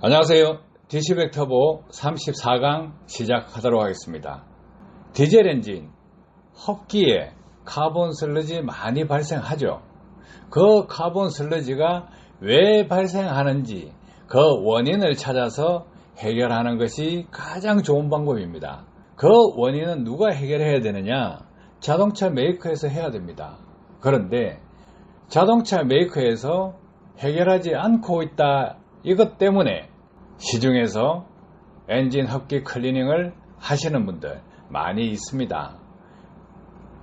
안녕하세요. 디시백 터보 34강 시작하도록 하겠습니다. 디젤 엔진, 흡기에 카본 슬러지 많이 발생하죠. 그 카본 슬러지가 왜 발생하는지 그 원인을 찾아서 해결하는 것이 가장 좋은 방법입니다. 그 원인은 누가 해결해야 되느냐? 자동차 메이커에서 해야 됩니다. 그런데 자동차 메이커에서 해결하지 않고 있다. 이것 때문에 시중에서 엔진 흡기 클리닝을 하시는 분들 많이 있습니다.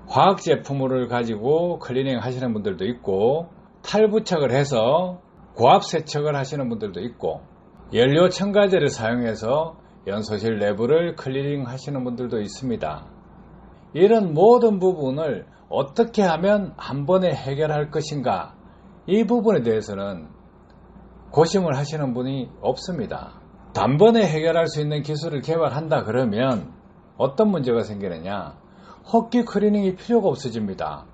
화학 제품을 가지고 클리닝 하시는 분들도 있고 탈부착을 해서 고압 세척을 하시는 분들도 있고 연료 첨가제를 사용해서 연소실 내부를 클리닝 하시는 분들도 있습니다. 이런 모든 부분을 어떻게 하면 한 번에 해결할 것인가 이 부분에 대해서는 고심을 하시는 분이 없습니다. 단번에 해결할 수 있는 기술을 개발한다 그러면 어떤 문제가 생기느냐 흡기 클리닝이 필요가 없어집니다.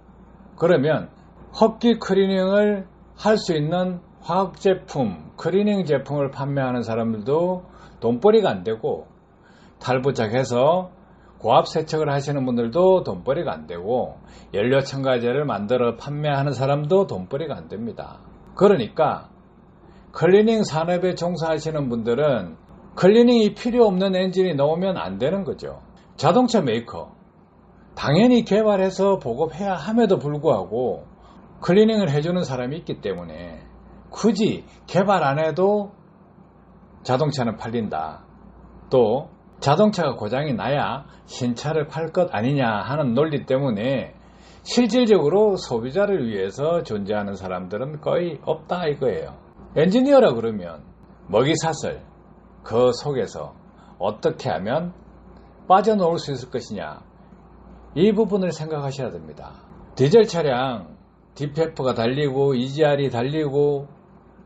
그러면 흡기 클리닝을 할 수 있는 화학 제품, 클리닝 제품을 판매하는 사람들도 돈벌이가 안 되고 탈부착해서 고압 세척을 하시는 분들도 돈벌이가 안 되고 연료 첨가제를 만들어 판매하는 사람도 돈벌이가 안 됩니다. 그러니까 클리닝 산업에 종사하시는 분들은 클리닝이 필요 없는 엔진이 나오면 안 되는 거죠. 자동차 메이커 당연히 개발해서 보급해야 함에도 불구하고 클리닝을 해주는 사람이 있기 때문에 굳이 개발 안 해도 자동차는 팔린다. 또 자동차가 고장이 나야 신차를 팔 것 아니냐 하는 논리 때문에 실질적으로 소비자를 위해서 존재하는 사람들은 거의 없다 이거예요. 엔지니어라 그러면 먹이사슬 그 속에서 어떻게 하면 빠져나올 수 있을 것이냐 이 부분을 생각하셔야 됩니다. 디젤 차량 DPF가 달리고 EGR이 달리고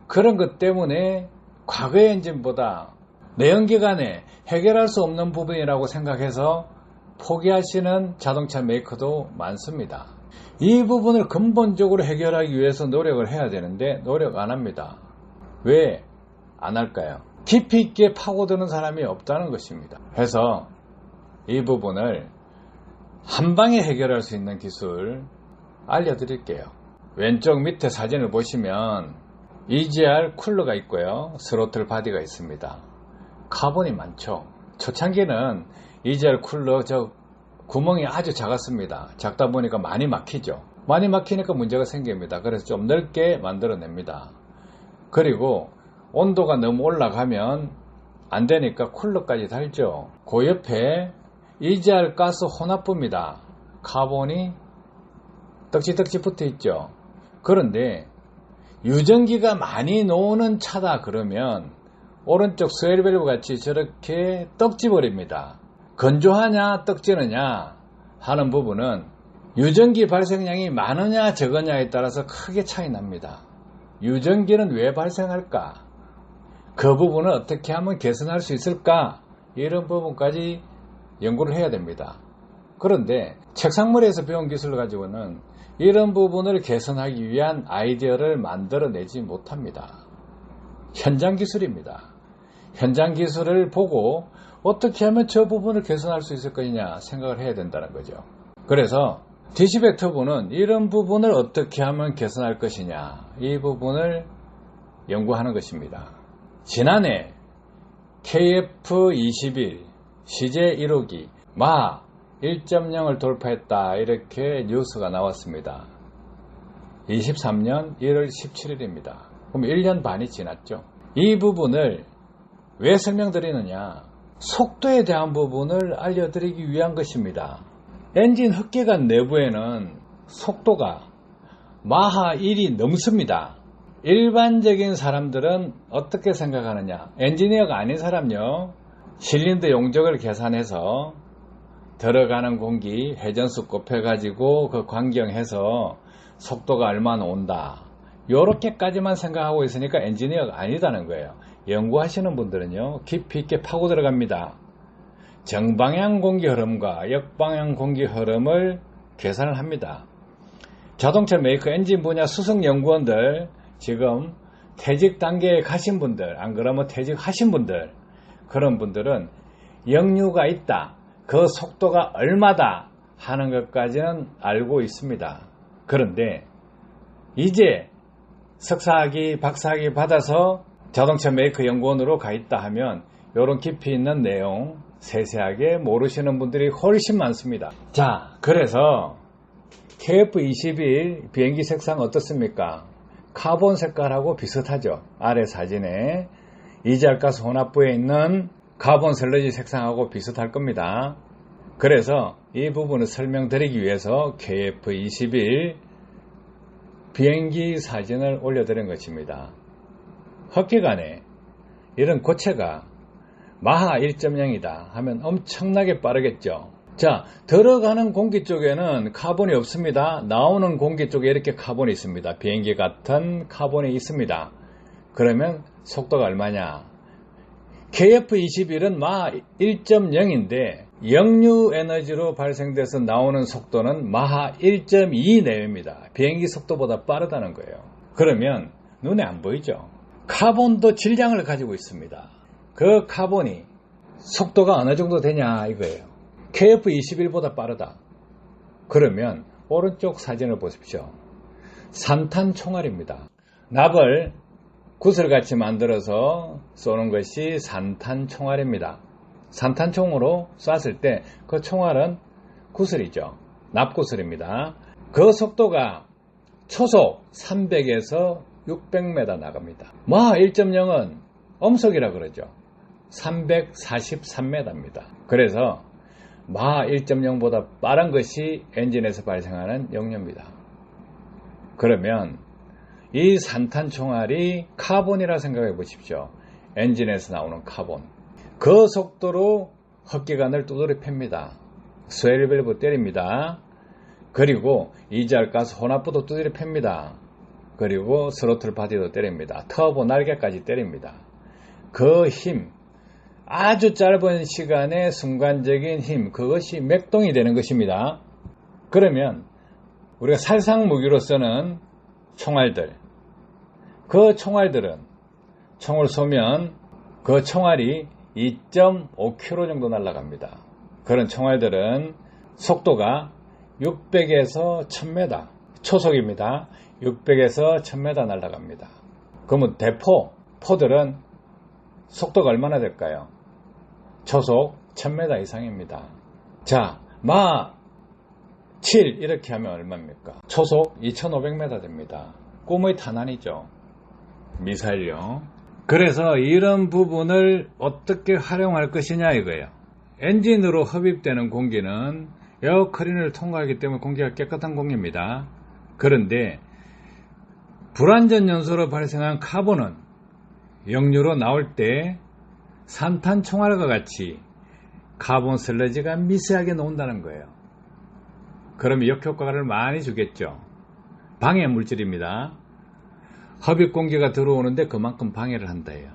그런 것 때문에 과거의 엔진보다 내연기관에 해결할 수 없는 부분이라고 생각해서 포기하시는 자동차 메이커도 많습니다. 이 부분을 근본적으로 해결하기 위해서 노력을 해야 되는데 노력 안 합니다. 왜 안 할까요? 깊이 있게 파고드는 사람이 없다는 것입니다. 그래서 이 부분을 한 방에 해결할 수 있는 기술 알려드릴게요. 왼쪽 밑에 사진을 보시면 EGR 쿨러가 있고요. 스로틀 바디가 있습니다. 카본이 많죠. 초창기는 EGR 쿨러 저 구멍이 아주 작았습니다. 작다 보니까 많이 막히죠. 많이 막히니까 문제가 생깁니다. 그래서 좀 넓게 만들어냅니다. 그리고 온도가 너무 올라가면 안 되니까 쿨러까지 달죠. 그 옆에 EGR 가스 혼합부입니다. 카본이 떡지떡지 붙어 있죠. 그런데 유전기가 많이 노는 차다 그러면 오른쪽 스웰밸브 같이 저렇게 떡지버립니다. 건조하냐 떡지느냐 하는 부분은 유전기 발생량이 많으냐 적으냐에 따라서 크게 차이 납니다. 유전기는 왜 발생할까? 그 부분을 어떻게 하면 개선할 수 있을까? 이런 부분까지 연구를 해야 됩니다. 그런데 책상머리에서 배운 기술을 가지고는 이런 부분을 개선하기 위한 아이디어를 만들어내지 못합니다. 현장 기술입니다. 현장 기술을 보고 어떻게 하면 저 부분을 개선할 수 있을 것이냐 생각을 해야 된다는 거죠. 그래서 디시백 터보는 이런 부분을 어떻게 하면 개선할 것이냐 이 부분을 연구하는 것입니다. 지난해 KF21 CJ 1호기 마 1.0을 돌파했다 이렇게 뉴스가 나왔습니다. 23년 1월 17일입니다. 그럼 1년 반이 지났죠. 이 부분을 왜 설명드리느냐 속도에 대한 부분을 알려드리기 위한 것입니다. 엔진 흡기관 내부에는 속도가 마하 1이 넘습니다. 일반적인 사람들은 어떻게 생각하느냐 엔지니어가 아닌 사람요 실린더 용적을 계산해서 들어가는 공기 회전수 곱해가지고 그 광경해서 속도가 얼마나 온다. 요렇게까지만 생각하고 있으니까 엔지니어가 아니다는 거예요. 연구하시는 분들은요, 깊이 있게 파고 들어갑니다. 정방향 공기 흐름과 역방향 공기 흐름을 계산을 합니다. 자동차 메이커 엔진 분야 수석 연구원들 지금 퇴직 단계에 가신 분들, 안 그러면 퇴직하신 분들, 그런 분들은 역류가 있다. 그 속도가 얼마다 하는 것까지는 알고 있습니다. 그런데 이제 석사학위, 박사학위 받아서 자동차 메이커 연구원으로 가 있다 하면 이런 깊이 있는 내용 세세하게 모르시는 분들이 훨씬 많습니다. 자, 그래서 KF21 비행기 색상 어떻습니까? 카본 색깔하고 비슷하죠. 아래 사진에 이지알가스 혼합부에 있는 카본 슬러지 색상하고 비슷할 겁니다. 그래서 이 부분을 설명드리기 위해서 KF21 비행기 사진을 올려드린 것입니다. 헛기간에 이런 고체가 마하 1.0이다 하면 엄청나게 빠르겠죠. 자, 들어가는 공기 쪽에는 카본이 없습니다. 나오는 공기 쪽에 이렇게 카본이 있습니다. 비행기 같은 카본이 있습니다. 그러면 속도가 얼마냐? KF21은 마하 1.0인데 역류 에너지로 발생돼서 나오는 속도는 마하 1.2 내외입니다. 비행기 속도보다 빠르다는 거예요. 그러면 눈에 안 보이죠? 카본도 질량을 가지고 있습니다. 그 카본이 속도가 어느 정도 되냐 이거예요. KF21보다 빠르다. 그러면 오른쪽 사진을 보십시오. 산탄 총알입니다. 납을 구슬같이 만들어서 쏘는 것이 산탄 총알입니다. 산탄 총으로 쐈을 때 그 총알은 구슬이죠. 납구슬입니다. 그 속도가 초속 300에서 600m 나갑니다. 마 1.0은 엄속이라 그러죠. 343m입니다. 그래서 마 1.0보다 빠른 것이 엔진에서 발생하는 역류입니다. 그러면 이 산탄 총알이 카본이라 생각해 보십시오. 엔진에서 나오는 카본. 그 속도로 헛기관을 두드려 팹니다. 스웰밸브 때립니다. 그리고 이지알가스 혼합부도 두드려 팹니다. 그리고 스로틀 바디도 때립니다. 터보 날개까지 때립니다. 그 힘, 아주 짧은 시간에 순간적인 힘, 그것이 맥동이 되는 것입니다. 그러면 우리가 살상 무기로 쓰는 총알들, 그 총알들은 총을 쏘면 그 총알이 2.5km 정도 날아갑니다. 그런 총알들은 속도가 600에서 1000m, 초속입니다. 600에서 1000m 날아갑니다. 그러면 대포, 포들은 속도가 얼마나 될까요? 초속 1000m 이상입니다. 자, 마 7 이렇게 하면 얼마입니까? 초속 2500m 됩니다. 꿈의 탄환이죠. 미사일요. 그래서 이런 부분을 어떻게 활용할 것이냐 이거예요. 엔진으로 흡입되는 공기는 에어커린을 통과하기 때문에 공기가 깨끗한 공기입니다. 그런데 불완전 연소로 발생한 카본은 역류로 나올 때 산탄 총알과 같이 카본 슬러지가 미세하게 녹는다는 거예요. 그럼 역효과를 많이 주겠죠. 방해 물질입니다. 흡입 공기가 들어오는데 그만큼 방해를 한다예요.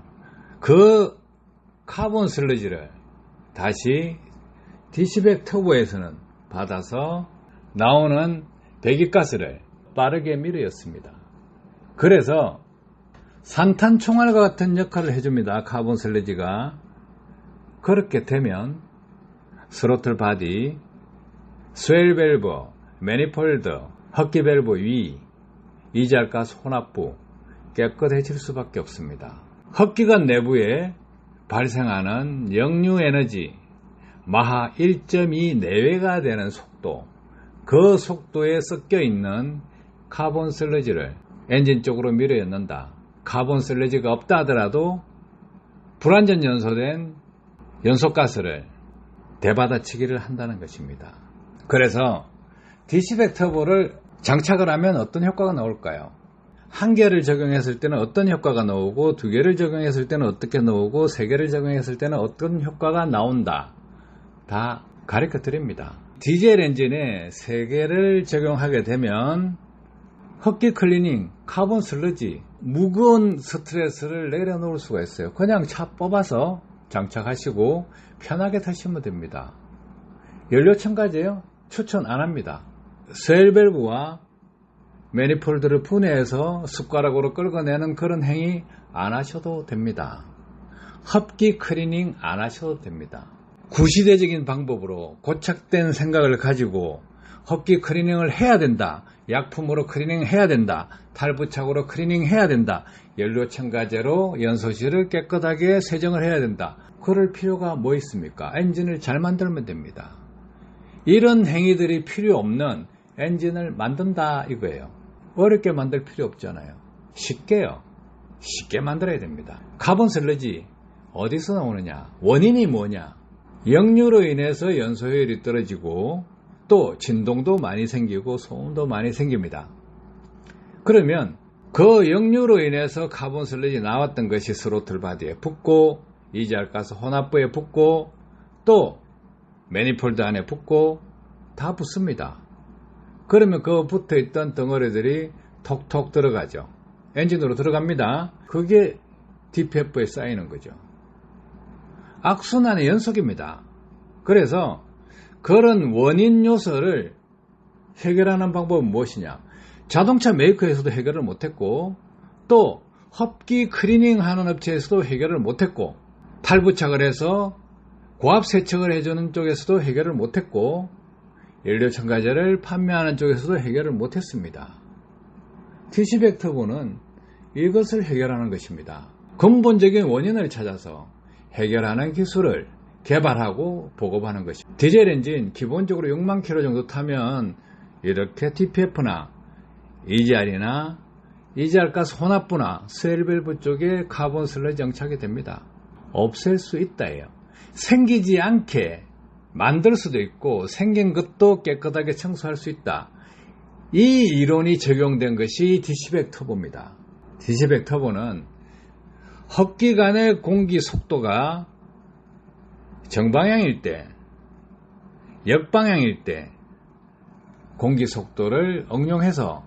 그 카본 슬러지를 다시 디시백 터보에서는 받아서 나오는 배기가스를 빠르게 밀어였습니다. 그래서 산탄 총알과 같은 역할을 해줍니다. 카본 슬러지가. 그렇게 되면 스로틀 바디, 스웰 밸브, 매니폴드, 헛기 밸브 위, 이지알가스 혼합부 깨끗해질 수밖에 없습니다. 헛기관 내부에 발생하는 역류 에너지 마하 1.2 내외가 되는 속도 그 속도에 섞여 있는 카본 슬러지를 엔진 쪽으로 밀어넣는다. 카본 슬러지가 없다 하더라도 불완전 연소된 연소가스를 대받아치기를 한다는 것입니다. 그래서 디시백 터보를 장착을 하면 어떤 효과가 나올까요? 한 개를 적용했을 때는 어떤 효과가 나오고 두 개를 적용했을 때는 어떻게 나오고 세 개를 적용했을 때는 어떤 효과가 나온다. 다 가르쳐 드립니다. 디젤 엔진에 세 개를 적용하게 되면 흡기 클리닝, 카본 슬러지, 무거운 스트레스를 내려놓을 수가 있어요. 그냥 차 뽑아서 장착하시고 편하게 타시면 됩니다. 연료 첨가제요? 추천 안 합니다. 셀 밸브와 매니폴드를 분해해서 숟가락으로 긁어내는 그런 행위 안 하셔도 됩니다. 흡기 클리닝 안 하셔도 됩니다. 구시대적인 방법으로 고착된 생각을 가지고 흡기 클리닝을 해야 된다. 약품으로 클리닝 해야 된다. 탈부착으로 클리닝 해야 된다. 연료 첨가제로 연소실을 깨끗하게 세정을 해야 된다. 그럴 필요가 뭐 있습니까? 엔진을 잘 만들면 됩니다. 이런 행위들이 필요 없는 엔진을 만든다 이거예요. 어렵게 만들 필요 없잖아요. 쉽게요. 쉽게 만들어야 됩니다. 카본 슬러지 어디서 나오느냐? 원인이 뭐냐? 역류로 인해서 연소효율이 떨어지고 또 진동도 많이 생기고 소음도 많이 생깁니다. 그러면 그 역류로 인해서 카본 슬러지 나왔던 것이 스로틀 바디에 붙고 이지알가스 혼합부에 붙고 또 매니폴드 안에 붙고 다 붙습니다. 그러면 그 붙어 있던 덩어리들이 톡톡 들어가죠. 엔진으로 들어갑니다. 그게 DPF에 쌓이는 거죠. 악순환의 연속입니다. 그래서 그런 원인 요소를 해결하는 방법은 무엇이냐? 자동차 메이커에서도 해결을 못했고 또 흡기 클리닝 하는 업체에서도 해결을 못했고 탈부착을 해서 고압 세척을 해주는 쪽에서도 해결을 못했고 연료 첨가제를 판매하는 쪽에서도 해결을 못했습니다. 티시백 터보는 이것을 해결하는 것입니다. 근본적인 원인을 찾아서 해결하는 기술을 개발하고 보급하는 것입니다. 디젤 엔진 기본적으로 6만 킬로 정도 타면 이렇게 TPF나 EGR이나 EGR가스 혼합부나 스웰밸브 쪽에 카본 슬러지 정착이 됩니다. 없앨 수 있다예요. 생기지 않게 만들 수도 있고 생긴 것도 깨끗하게 청소할 수 있다. 이 이론이 적용된 것이 디시백 터보입니다. 디시백 터보는 흡기간의 공기 속도가 정방향일 때, 역방향일 때 공기 속도를 응용해서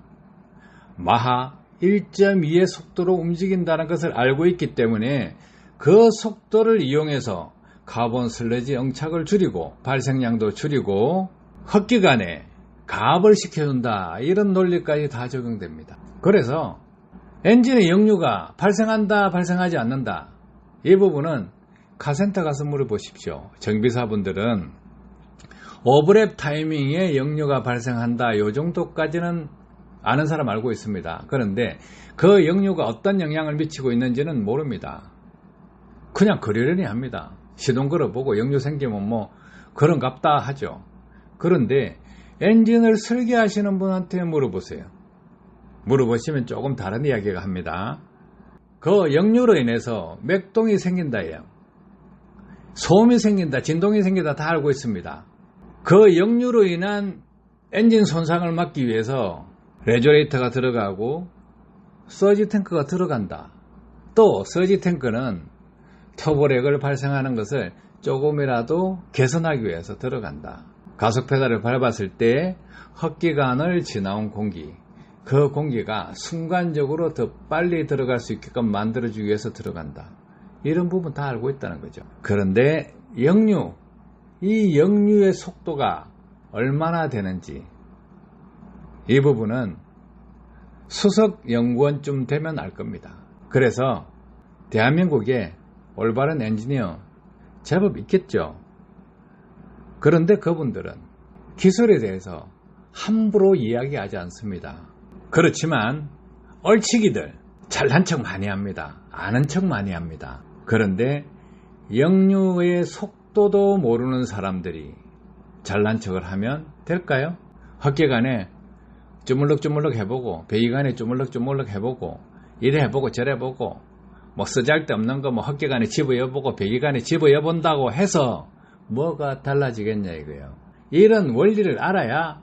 마하 1.2의 속도로 움직인다는 것을 알고 있기 때문에 그 속도를 이용해서 카본 슬러지 응착을 줄이고 발생량도 줄이고 흡기간에 가압을 시켜준다 이런 논리까지 다 적용됩니다. 그래서 엔진의 역류가 발생한다 발생하지 않는다 이 부분은 카센터 가서 물어보십시오. 정비사분들은 오버랩 타이밍에 역류가 발생한다 요 정도까지는 아는 사람 알고 있습니다. 그런데 그 역류가 어떤 영향을 미치고 있는지는 모릅니다. 그냥 그러려니 합니다. 시동 걸어보고 역류 생기면 뭐 그런갑다 하죠. 그런데 엔진을 설계하시는 분한테 물어보세요. 물어보시면 조금 다른 이야기가 합니다. 그 역류로 인해서 맥동이 생긴다예요. 소음이 생긴다, 진동이 생긴다 다 알고 있습니다. 그 역류로 인한 엔진 손상을 막기 위해서 레저레이터가 들어가고 서지 탱크가 들어간다. 또 서지 탱크는 터보렉을 발생하는 것을 조금이라도 개선하기 위해서 들어간다. 가속 페달을 밟았을 때 흡기관을 지나온 공기, 그 공기가 순간적으로 더 빨리 들어갈 수 있게끔 만들어주기 위해서 들어간다. 이런 부분 다 알고 있다는 거죠. 그런데 역류, 이 역류의 속도가 얼마나 되는지 이 부분은 수석 연구원쯤 되면 알 겁니다. 그래서 대한민국에 올바른 엔지니어 제법 있겠죠. 그런데 그분들은 기술에 대해서 함부로 이야기하지 않습니다. 그렇지만 얼치기들 잘난 척 많이 합니다. 아는 척 많이 합니다. 그런데 역류의 속도도 모르는 사람들이 잘난 척을 하면 될까요? 헛개간에 주물럭주물럭 해보고 베이간에 주물럭주물럭 해보고 이래 해보고 저래 해보고 뭐 쓰잘데없는 거 뭐 헛개간에 집어여보고 베이간에 집어여본다고 해서 뭐가 달라지겠냐 이거예요. 이런 원리를 알아야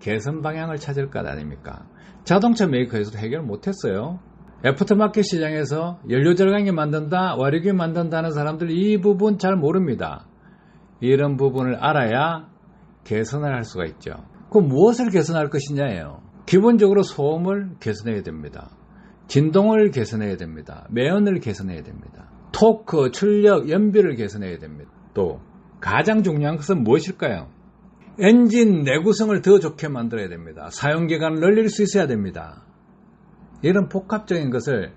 개선 방향을 찾을 것 아닙니까? 자동차 메이커에서도 해결 못했어요. 애프터마켓 시장에서 연료 절강기 만든다, 와류기 만든다는 사람들 이 부분 잘 모릅니다. 이런 부분을 알아야 개선을 할 수가 있죠. 그 무엇을 개선할 것이냐예요. 기본적으로 소음을 개선해야 됩니다. 진동을 개선해야 됩니다. 매연을 개선해야 됩니다. 토크, 출력, 연비를 개선해야 됩니다. 또 가장 중요한 것은 무엇일까요? 엔진 내구성을 더 좋게 만들어야 됩니다. 사용 기간을 늘릴 수 있어야 됩니다. 이런 복합적인 것을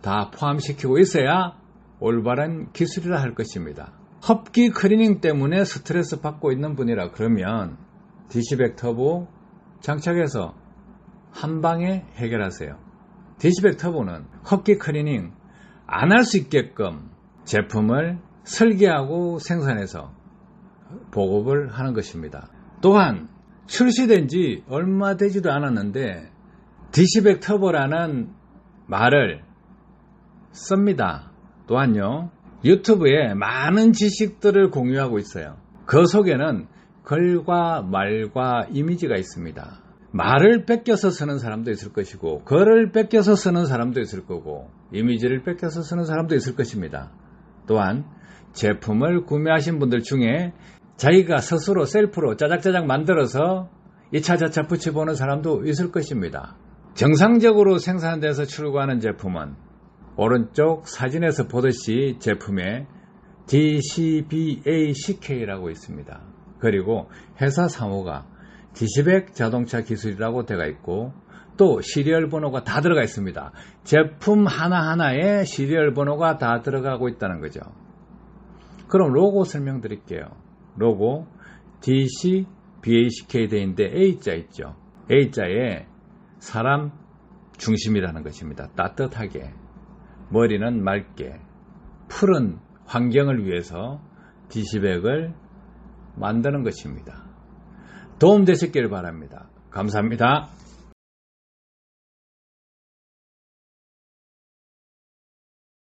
다 포함시키고 있어야 올바른 기술이라 할 것입니다. 흡기 클리닝 때문에 스트레스 받고 있는 분이라 그러면 디시백 터보 장착해서 한 방에 해결하세요. 디시백 터보는 흡기 클리닝 안 할 수 있게끔 제품을 설계하고 생산해서 보급을 하는 것입니다. 또한 출시된 지 얼마 되지도 않았는데 디시백 터보라는 말을 씁니다. 또한요, 유튜브에 많은 지식들을 공유하고 있어요. 그 속에는 글과 말과 이미지가 있습니다. 말을 뺏겨서 쓰는 사람도 있을 것이고, 글을 뺏겨서 쓰는 사람도 있을 거고, 이미지를 뺏겨서 쓰는 사람도 있을 것입니다. 또한 제품을 구매하신 분들 중에 자기가 스스로 셀프로 짜작짜작 만들어서 2차 자차 붙여보는 사람도 있을 것입니다. 정상적으로 생산돼서 출고하는 제품은 오른쪽 사진에서 보듯이 제품에 DCBACK라고 있습니다. 그리고 회사 상호가 디시백 자동차 기술이라고 되어 있고 또 시리얼 번호가 다 들어가 있습니다. 제품 하나하나에 시리얼 번호가 다 들어가고 있다는 거죠. 그럼 로고 설명드릴게요. 로고 DCBACK 되어 있는데 A자 있죠. A자에 사람 중심이라는 것입니다. 따뜻하게 머리는 맑게 푸른 환경을 위해서 디시백을 만드는 것입니다. 도움 되셨기를 바랍니다. 감사합니다.